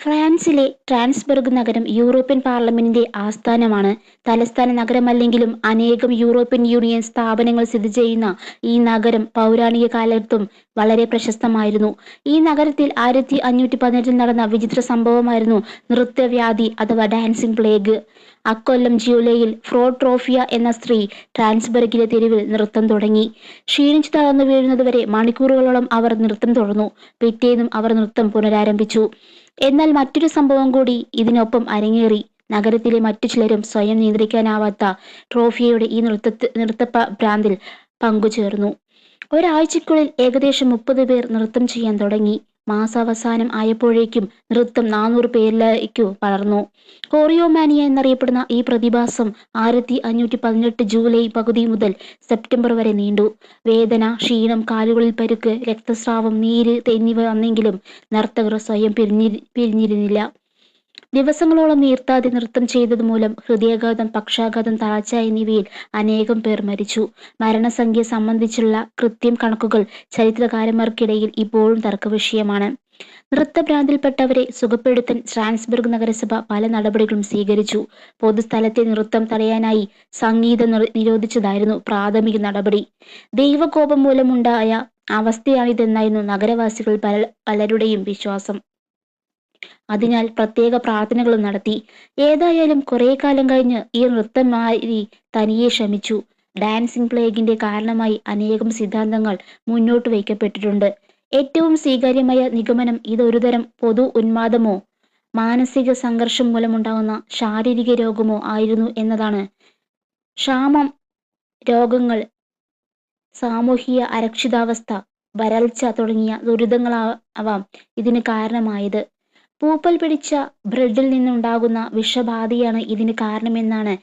ഫ്രാൻസിലെ ട്രാൻസ്ബർഗ് നഗരം യൂറോപ്യൻ പാർലമെന്റിന്റെ ആസ്ഥാനമാണ്. തലസ്ഥാന നഗരമല്ലെങ്കിലും അനേകം യൂറോപ്യൻ യൂണിയൻ സ്ഥാപനങ്ങൾ സ്ഥിതി ചെയ്യുന്ന ഈ നഗരം പൗരാണിക കാലത്തും വളരെ പ്രശസ്തമായിരുന്നു. ഈ നഗരത്തിൽ ആയിരത്തി അഞ്ഞൂറ്റി പതിനെട്ടിൽ നടന്ന വിചിത്ര സംഭവമായിരുന്നു നൃത്തവ്യാധി അഥവാ ഡാൻസിംഗ് പ്ലേഗ്. അക്കൊല്ലം ജൂലൈയിൽ ഫ്രോട്രോഫിയ എന്ന സ്ത്രീ ട്രാൻസ്ബർഗിലെ തെരുവിൽ നൃത്തം തുടങ്ങി. ക്ഷീണിച്ചു തളർന്നു വീഴുന്നതുവരെ മണിക്കൂറുകളോളം അവർ നൃത്തം തുടർന്നു. പിറ്റേന്നും അവർ നൃത്തം പുനരാരംഭിച്ചു. എന്നാൽ മറ്റൊരു സംഭവം കൂടി ഇതിനൊപ്പം അരങ്ങേറി. നഗരത്തിലെ മറ്റു ചിലരും സ്വയം നിയന്ത്രിക്കാനാവാത്ത ട്രോഫിയയുടെ ഈ നൃത്ത നൃത്ത ഭ്രാന്തിൽ പങ്കുചേർന്നു. ഒരാഴ്ചക്കുള്ളിൽ ഏകദേശം മുപ്പത് പേർ നൃത്തം ചെയ്യാൻ തുടങ്ങി. മാസാവസാനം ആയപ്പോഴേക്കും നൃത്തം നാനൂറ് പേരിലേക്കു വളർന്നു. കോറിയോമാനിയ എന്നറിയപ്പെടുന്ന ഈ പ്രതിഭാസം ആയിരത്തി അഞ്ഞൂറ്റി പതിനെട്ട് ജൂലൈ പകുതി മുതൽ സെപ്റ്റംബർ വരെ നീണ്ടു. വേദന ക്ഷീണം കാലുകളിൽ പരുക്ക് രക്തസ്രാവം നീര് എന്നിവ വന്നെങ്കിലും നർത്തകർ സ്വയം പിരിഞ്ഞി പിരിഞ്ഞിരുന്നില്ല. ദിവസങ്ങളോളം നീർത്താതെ നൃത്തം ചെയ്തത് മൂലം ഹൃദയാഘാതം പക്ഷാഘാതം താഴ്ച എന്നിവയിൽ അനേകം പേർ മരിച്ചു. മരണസംഖ്യ സംബന്ധിച്ചുള്ള കൃത്യം കണക്കുകൾ ചരിത്രകാരന്മാർക്കിടയിൽ ഇപ്പോഴും തർക്കവിഷയമാണ്. നൃത്തഭ്രാന്തിൽപ്പെട്ടവരെ സുഖപ്പെടുത്താൻ ട്രാൻസ്ബർഗ് നഗരസഭ പല നടപടികളും സ്വീകരിച്ചു. പൊതുസ്ഥലത്തെ നൃത്തം തടയാനായി സംഗീതം നിരോധിച്ചതായിരുന്നു പ്രാഥമിക നടപടി. ദൈവകോപം മൂലമുണ്ടായ അവസ്ഥയാണിതെന്നായിരുന്നു നഗരവാസികൾ പല പലരുടെയും വിശ്വാസം. അതിനാൽ പ്രത്യേക പ്രാർത്ഥനകളും നടത്തി. ഏതായാലും കുറെ കാലം കഴിഞ്ഞ് ഈ നൃത്തമാരി തനിയെ ശമിച്ചു. ഡാൻസിംഗ് പ്ലേഗിന്റെ കാരണമായി അനേകം സിദ്ധാന്തങ്ങൾ മുന്നോട്ട് വയ്ക്കപ്പെട്ടിട്ടുണ്ട്. ഏറ്റവും സ്വീകാര്യമായ നിഗമനം ഇതൊരുതരം പൊതു ഉന്മാദമോ മാനസിക സംഘർഷം മൂലമുണ്ടാകുന്ന ശാരീരിക രോഗമോ ആയിരുന്നു എന്നതാണ്. ക്ഷാമം രോഗങ്ങൾ സാമൂഹിക അരക്ഷിതാവസ്ഥ വരൾച്ച തുടങ്ങിയ ദുരിതങ്ങളാവാം ഇതിന് കാരണമായത്. പൂപ്പൽ പിടിച്ച ബ്രെഡിൽ നിന്നുണ്ടാകുന്ന വിഷബാധയാണ് ഇതിന് കാരണമെന്നാണ്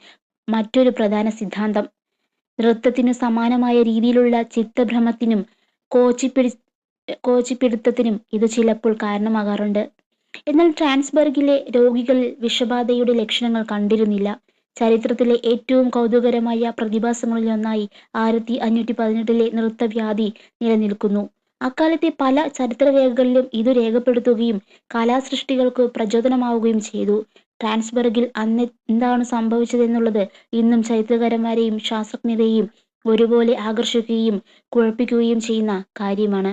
മറ്റൊരു പ്രധാന സിദ്ധാന്തം. നൃത്തത്തിനു സമാനമായ രീതിയിലുള്ള ചിത്തഭ്രമത്തിനും കോച്ചിപ്പിടി കോച്ചിപ്പിടുത്തത്തിനും ഇത് ചിലപ്പോൾ കാരണമാകാറുണ്ട്. എന്നാൽ ട്രാൻസ്ബർഗിലെ രോഗികളിൽ വിഷബാധയുടെ ലക്ഷണങ്ങൾ കണ്ടിരുന്നില്ല. ചരിത്രത്തിലെ ഏറ്റവും കൗതുകരമായ പ്രതിഭാസങ്ങളിൽ ഒന്നായി ആയിരത്തി അഞ്ഞൂറ്റി പതിനെട്ടിലെ നൃത്തവ്യാധി നിലനിൽക്കുന്നു. അക്കാലത്തെ പല ചരിത്രരേഖകളിലും ഇത് രേഖപ്പെടുത്തുകയും കലാസൃഷ്ടികൾക്ക് പ്രചോദനമാവുകയും ചെയ്തു. ട്രാൻസ്ബർഗിൽ അന്ന് എന്താണ് സംഭവിച്ചതെന്നുള്ളത് ഇന്നും ചരിത്രകാരന്മാരെയും ശാസ്ത്രജ്ഞരെയും ഒരുപോലെ ആകർഷിക്കുകയും കുഴപ്പിക്കുകയും ചെയ്യുന്ന കാര്യമാണ്.